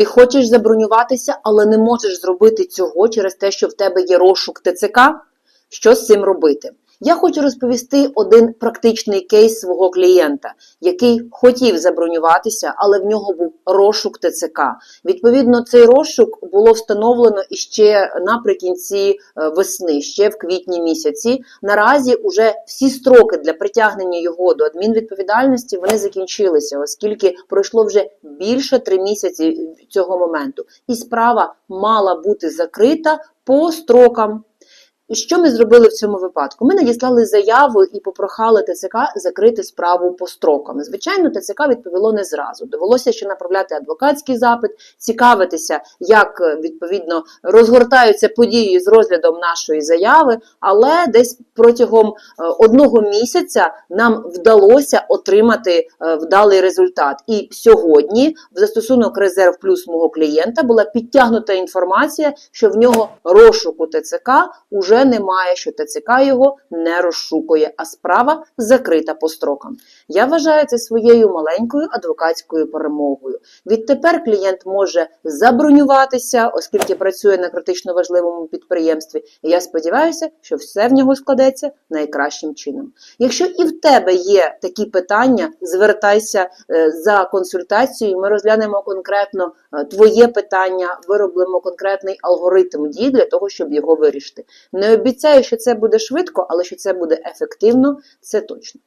Ти хочеш забронюватися, але не можеш зробити цього через те, що в тебе є розшук ТЦК. Що з цим робити? Я хочу розповісти один практичний кейс свого клієнта, який хотів забронюватися, але в нього був розшук ТЦК. Відповідно, цей розшук було встановлено іще наприкінці е, весни, ще в квітні місяці. Наразі уже всі строки для притягнення його до адмінвідповідальності вони закінчилися, оскільки пройшло вже більше три місяці цього моменту, і справа мала бути закрита по строкам. Що ми зробили в цьому випадку? Ми надіслали заяву і попрохали ТЦК закрити справу по строкам. Звичайно, ТЦК відповіло не зразу. Довелося ще направляти адвокатський запит, цікавитися, як е, відповідно розгортаються події з розглядом нашої заяви. Але десь протягом е, одного місяця нам вдалося отримати е, вдалий результат. І сьогодні в застосунок резерв плюс мого клієнта була підтягнута інформація, що в нього розшуку ТЦК уже немає, що ТЦК його не розшукує, а справа закрита по строкам. Я вважаю це своєю маленькою адвокатською перемогою. Відтепер клієнт може забронюватися, оскільки працює на критично важливому підприємстві. І я сподіваюся, що все в нього складеться найкращим чином. Якщо і в тебе є такі питання, звертайся е, за консультацією. Ми розглянемо конкретно твоє питання, виробимо конкретний алгоритм дій для того, щоб його вирішити. Не обіцяю, що це буде швидко, але що це буде ефективно, це точно.